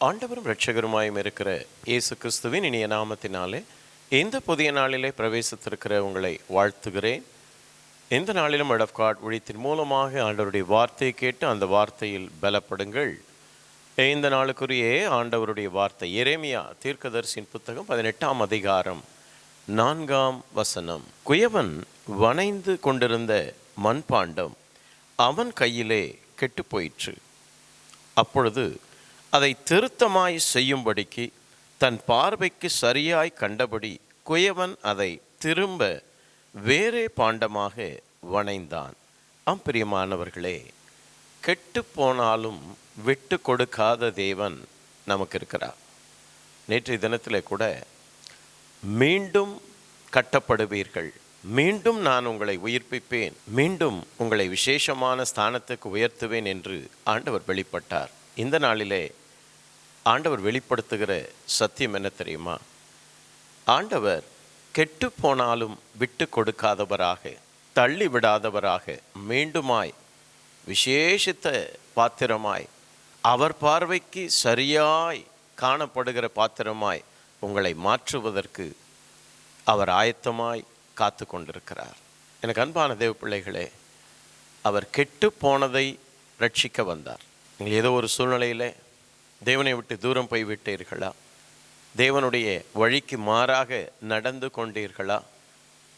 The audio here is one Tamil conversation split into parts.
ஆண்டவரும் ரட்சகருமாயும் இருக்கிற இயேசு கிறிஸ்துவின் இனிய நாமத்தினாலே இந்த புதிய நாளிலே பிரவேசித்திருக்கிற உங்களை வாழ்த்துகிறேன். இந்த நாளிலும் அடப்காட் of ஒழித்தின் மூலமாக ஆண்டவருடைய வார்த்தையை கேட்டு அந்த வார்த்தையில் பலப்படுங்கள். இந்த நாளுக்குரிய ஆண்டவருடைய வார்த்தை எரேமியா தீர்க்கதரிசியின் புத்தகம் பதினெட்டாம் அதிகாரம் நான்காம் வசனம். குயவன் வனைந்து கொண்டிருந்த மண்பாண்டம் அவன் கையிலே கெட்டுப் போயிற்று. அப்பொழுது அதை திருத்தமாய் செய்யும்படிக்கு தன் பார்வைக்கு சரியாய் கண்டபடி குயவன் அதை திரும்ப வேறே பாண்டமாக வணைந்தான். ஆம் பிரியமானவர்களே கெட்டு போனாலும் விட்டு கொடுக்காத தேவன் நமக்கு இருக்கிறார் நேற்றைய தினத்திலே கூட மீண்டும் கட்டப்படுவீர்கள். மீண்டும் நான் உங்களை உயிர்ப்பிப்பேன். மீண்டும் உங்களை விசேஷமான ஸ்தானத்துக்கு உயர்த்துவேன் என்று ஆண்டவர் வெளிப்பட்டார். இந்த நாளிலே ஆண்டவர் வெளிப்படுத்துகிற சத்தியம் என்ன தெரியுமா? ஆண்டவர் கெட்டு போனாலும் விட்டு கொடுக்காதவராக தள்ளி விடாதவராக மீண்டுமாய் விசேஷித்த பாத்திரமாய் அவர் பார்வைக்கு சரியாய் காணப்படுகிற பாத்திரமாய் உங்களை மாற்றுவதற்கு அவர் ஆயத்தமாய் காத்து கொண்டிருக்கிறார். எனக்கு அன்பான தேவ பிள்ளைகளே அவர் கெட்டு போனதை ரட்சிக்க வந்தார். நீங்கள் ஏதோ ஒரு சூழ்நிலையில் தேவனை விட்டு தூரம் போய் விட்டீர்களா தேவனுடைய வழிக்கு மாறாக நடந்து கொண்டீர்களா?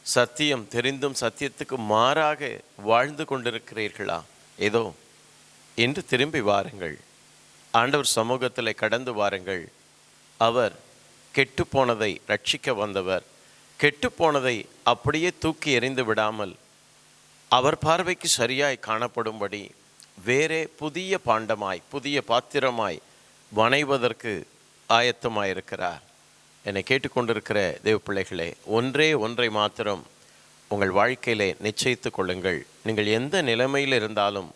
சத்தியம் தெரிந்தும் சத்தியத்துக்கு மாறாக வாழ்ந்து கொண்டிருக்கிறீர்களா? ஏதோ என்று திரும்பி வாருங்கள். ஆண்டவர் சமூகத்தில் கடந்து வாருங்கள். அவர் கெட்டுப்போனதை ரட்சிக்க வந்தவர். கெட்டுப்போனதை அப்படியே தூக்கி எறிந்து விடாமல் அவர் பார்வைக்கு சரியாய் காணப்படும்படி வேறே புதிய பாண்டமாய் புதிய பாத்திரமாய் வணைவதற்கு ஆயத்தமாயிருக்கிறார். என்னை கேட்டுக்கொண்டிருக்கிற தேவ பிள்ளைகளே ஒன்றே ஒன்றை மாத்திரம் உங்கள் வாழ்க்கையிலே நிச்சயித்து கொள்ளுங்கள். நீங்கள் எந்த நிலைமையில் இருந்தாலும்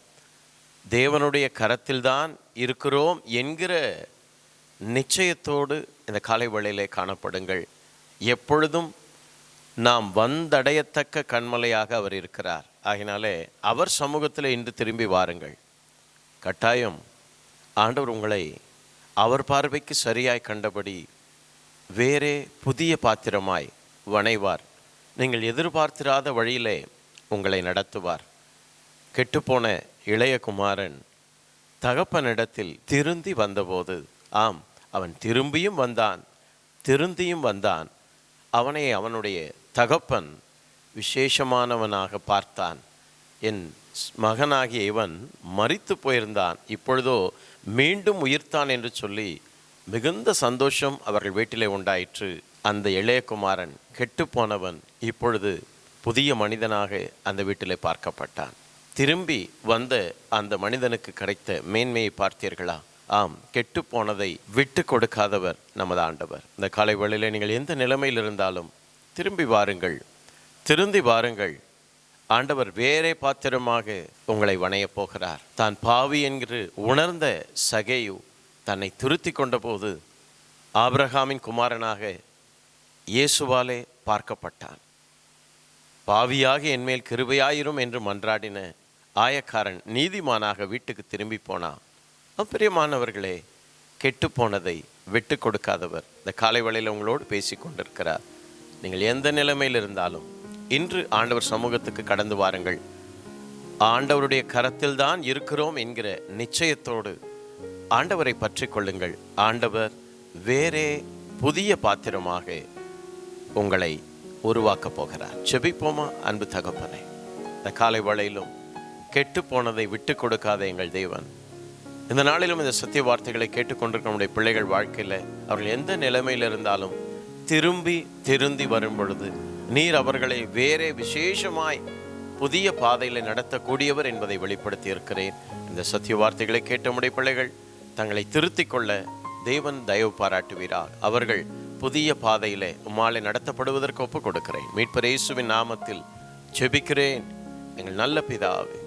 தேவனுடைய கரத்தில்தான் இருக்கிறோம் என்கிற நிச்சயத்தோடு இந்த காலை வேளையிலே காணப்படுங்கள். எப்பொழுதும் நாம் வந்தடையத்தக்க கண்மலையாக அவர் இருக்கிறார். ஆகினாலே அவர் சமூகத்தில் இன்று திரும்பி வாருங்கள். கட்டாயம் ஆண்டவர் உங்களை அவர் பார்வைக்கு சரியாய் கண்டபடி வேறே புதிய பாத்திரமாய் வணைவார். நீங்கள் எதிர்பார்த்திராத வழியிலே உங்களை நடத்துவார். கெட்டுப்போன இளைய குமாரன் தகப்பனிடத்தில் திருந்தி வந்தபோது ஆம் அவன் திரும்பியும் வந்தான் திருந்தியும் வந்தான். அவனை அவனுடைய தகப்பன் விசேஷமானவனாக பார்த்தான். என் மகனாகிய இவன் மறித்து போயிருந்தான். இப்பொழுதோ மீண்டும் உயிர்த்தான் என்று சொல்லி மிகுந்த சந்தோஷம் அவர்கள் வீட்டிலே உண்டாயிற்று. அந்த இளையகுமாரன் கெட்டுப்போனவன் இப்பொழுது புதிய மனிதனாக அந்த வீட்டிலே பார்க்கப்பட்டான். திரும்பி வந்த அந்த மனிதனுக்கு கிடைத்த மேன்மையை பார்த்தீர்களா? ஆம் கெட்டுப்போனதை விட்டு கொடுக்காதவர் நமது ஆண்டவர். இந்த காலை வேளையிலே நீங்கள் எந்த நிலைமையில் இருந்தாலும் திரும்பி வாருங்கள். திருந்தி வாருங்கள். ஆண்டவர் வேறே பாத்திரமாக உங்களை வணையப் போகிறார். தான் பாவி என்று உணர்ந்த சகேயு தன்னை திருத்தி கொண்டபோது ஆப்ரஹாமின் குமாரனாக இயேசுவாலே பார்க்கப்பட்டான். பாவியாக என்மேல் கிருபையாயிரும் என்று மன்றாடின ஆயக்காரன் நீதிமானாக வீட்டுக்கு திரும்பி போனான். பிரியமானவர்களே கெட்டு போனதை விட்டு கொடுக்காதவர். இந்த காலை வேளையில் உங்களோடு பேசி கொண்டிருக்கிறார். நீங்கள் எந்த நிலைமையில் இருந்தாலும் இன்று ஆண்டவர் சமூகத்துக்கு கடந்து வாருங்கள். ஆண்டவருடைய கரத்தில் தான் இருக்கிறோம் என்கிற நிச்சயத்தோடு ஆண்டவரை பற்றி கொள்ளுங்கள். ஆண்டவர் வேறே புதிய பாத்திரமாக உங்களை உருவாக்கப் போகிறார். செபிப்போமா அன்பு தகப்பனே? இந்த காலை வளையிலும் கெட்டு போனதை விட்டு கொடுக்காத எங்கள் தேவன். இந்த நாளிலும் இந்த சத்திய வார்த்தைகளை கேட்டுக்கொண்டிருக்க நம்முடைய பிள்ளைகள் வாழ்க்கையில் அவர்கள் எந்த நிலைமையில் இருந்தாலும் திரும்பி திருந்தி வரும் பொழுது நீர் அவர்களை வேறே விசேஷமாய் புதிய பாதையில் நடத்தக்கூடியவர் என்பதை வெளிப்படுத்தி இருக்கிறேன் இந்த சத்திய வார்த்தைகளை கேட்ட நம்முடைய பிள்ளைகள் தங்களை திருத்திக் கொள்ள தேவன் தயவு பாராட்டுவீரார் அவர்கள் புதிய பாதையிலே உம்மாலை நடத்தப்படுவதற்கு ஒப்பு கொடுக்கிறேன். மீட்பர் இயேசுவின் நாமத்தில் செபிக்கிறேன் எங்கள் நல்ல பிதாவே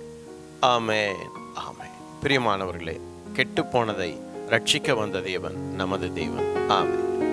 ஆமேன் ஆமேன். பிரியமானவர்களே கெட்டுப்போனதை ரட்சிக்க வந்த தேவன் நமது தேவன். ஆமேன்.